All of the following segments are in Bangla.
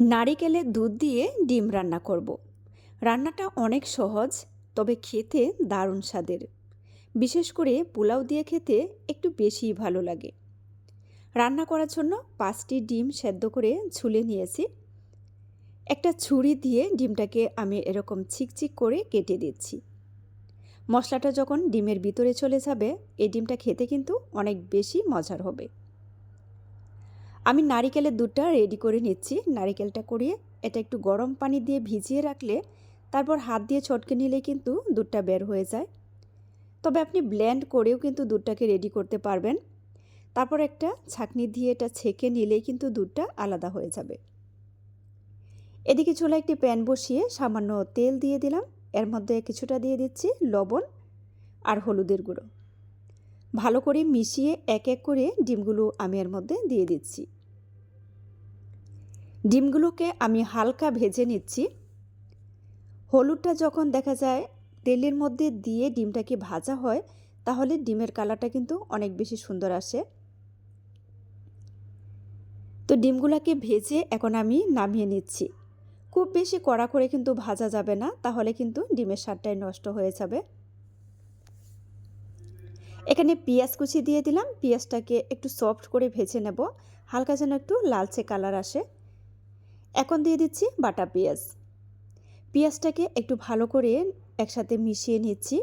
নারিকেলের দুধ দিয়ে ডিম রান্না করব। রান্নাটা অনেক সহজ, তবে খেতে দারুণ স্বাদের। বিশেষ করে পোলাও দিয়ে খেতে একটু বেশিই ভালো লাগে। রান্না করার জন্য পাঁচটি ডিম সেদ্ধ করে ঝুলে নিয়েছি। একটা ছুরি দিয়ে ডিমটাকে আমি এরকম চিকচিক করে কেটে দিচ্ছি। মশলাটা যখন ডিমের ভিতরে চলে যাবে, এই ডিমটা খেতে কিন্তু অনেক বেশি মজার হবে। আমি নারিকেলের দুধটা রেডি করে নিচ্ছি। নারিকেলটা করিয়ে এটা একটু গরম পানি দিয়ে ভিজিয়ে রাখলে তারপর হাত দিয়ে ছটকে নিলে কিন্তু দুধটা বের হয়ে যায়। তবে আপনি ব্লেন্ড করেও কিন্তু দুধটাকে রেডি করতে পারবেন। তারপর একটা ছাঁকনি দিয়ে এটা ছেঁকে নিলেই কিন্তু দুধটা আলাদা হয়ে যাবে। এদিকে চুলা একটি প্যান বসিয়ে সামান্য তেল দিয়ে দিলাম। এর মধ্যে কিছুটা দিয়ে দিচ্ছি লবণ আর হলুদের গুঁড়ো। ভালো করে মিশিয়ে এক এক করে ডিমগুলো আমি এর মধ্যে দিয়ে দিচ্ছি। ডিমগুলোকে আমি হালকা ভেজে নিচ্ছি। হলুদটা যখন দেখা যায় তেলের মধ্যে দিয়ে ডিমটাকে ভাজা হয়, তাহলে ডিমের কালারটা কিন্তু অনেক বেশি সুন্দর আসে। তো ডিমগুলোকে ভেজে এখন আমি নামিয়ে নিচ্ছি। খুব বেশি কড়া করে কিন্তু ভাজা যাবে না, তাহলে কিন্তু ডিমের স্বাদটাই নষ্ট হয়ে যাবে। এখানে পেঁয়াজ কুচি দিয়ে দিলাম, পেঁয়াজটাকে একটু সফট করে ভেজে নেব, হালকা যেন একটু লালচে কালার আসে। এখন দিয়ে দিচ্ছি বাটা পেঁয়াজ। পেঁয়াজটাকে একটু ভালো করে একসাথে মিশিয়ে নিচ্ছি।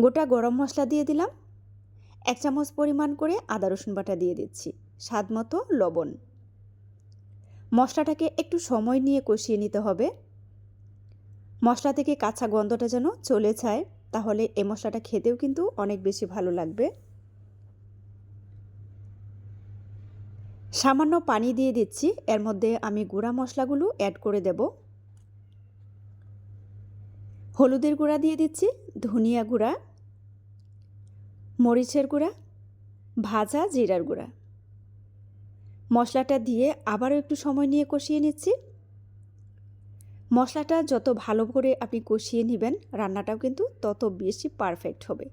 গোটা গরম মশলা দিয়ে দিলাম। এক চামচ পরিমাণ করে আদা, রসুন বাটা দিয়ে দিচ্ছি। স্বাদ মতো লবণ। মশলাটাকে একটু সময় নিয়ে কষিয়ে নিতে হবে। মশলা থেকে কাঁচা গন্ধটা যেন চলে যায়, তাহলে এই মশলাটা খেতেও কিন্তু অনেক বেশি ভালো লাগবে। সামান্য পানি দিয়ে দিচ্ছি। এর মধ্যে আমি গুঁড়া মশলাগুলো অ্যাড করে দেব। হলুদের গুঁড়া দিয়ে দিচ্ছি, ধনিয়া গুঁড়া, মরিচের গুঁড়া, ভাজা জিরার গুঁড়া। মশলাটা দিয়ে আবারও একটু সময় নিয়ে কষিয়ে নিচ্ছি। মশলাটা যত ভালো করে আপনি কষিয়ে নেবেন, রান্নাটাও কিন্তু তত বেশি পারফেক্ট হবে।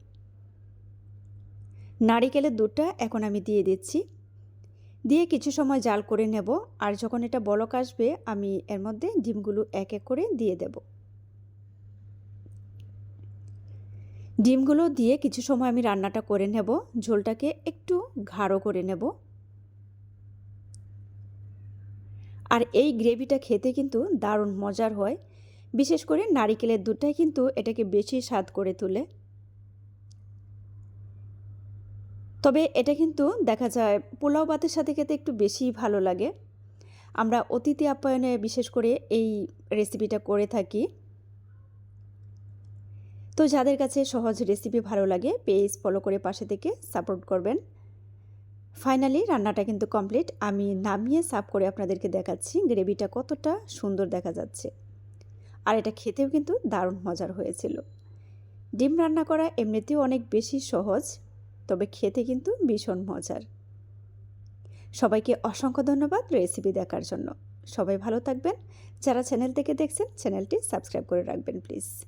নারিকেলের দুধটা এখন আমি দিয়ে দিচ্ছি। দিয়ে কিছু সময় জাল করে নেব আর যখন এটা বলক আসবে, আমি এর মধ্যে ডিমগুলো এক এক করে দিয়ে দেব। ডিমগুলো দিয়ে কিছু সময় আমি রান্নাটা করে নেব, ঝোলটাকে একটু ঘাড়ো করে নেব। আর এই গ্রেভিটা খেতে কিন্তু দারুণ মজার হয়। বিশেষ করে নারিকেলের দুধটাই কিন্তু এটাকে বেশি স্বাদ করে তোলে। তবে এটা কিন্তু দেখা যায় পোলাও ভাতের সাথে খেতে একটু বেশি ভালো লাগে। আমরা অতিথি আপ্যায়নে বিশেষ করে এই রেসিপিটা করে থাকি। তো যাদের কাছে সহজ রেসিপি ভালো লাগে পেজ ফলো করে পাশে থেকে সাপোর্ট করবেন। ফাইনালি রান্নাটা কিন্তু কমপ্লিট আমি নামিয়ে সাফ করে আপনাদেরকে দেখাচ্ছি গ্রেভিটা কতটা সুন্দর দেখা যাচ্ছে। আর এটা খেতেও কিন্তু দারুণ মজার হয়েছিল। ডিম রান্না করা এমনিতেও অনেক বেশি সহজ। তবে খেতে কিন্তু ভীষণ মজার। সবাইকে অসংখ্য ধন্যবাদ রেসিপি দেখার জন্য। সবাই ভালো থাকবেন। যারা চ্যানেল থেকে দেখছেন, চ্যানেলটি সাবস্ক্রাইব করে রাখবেন, প্লিজ।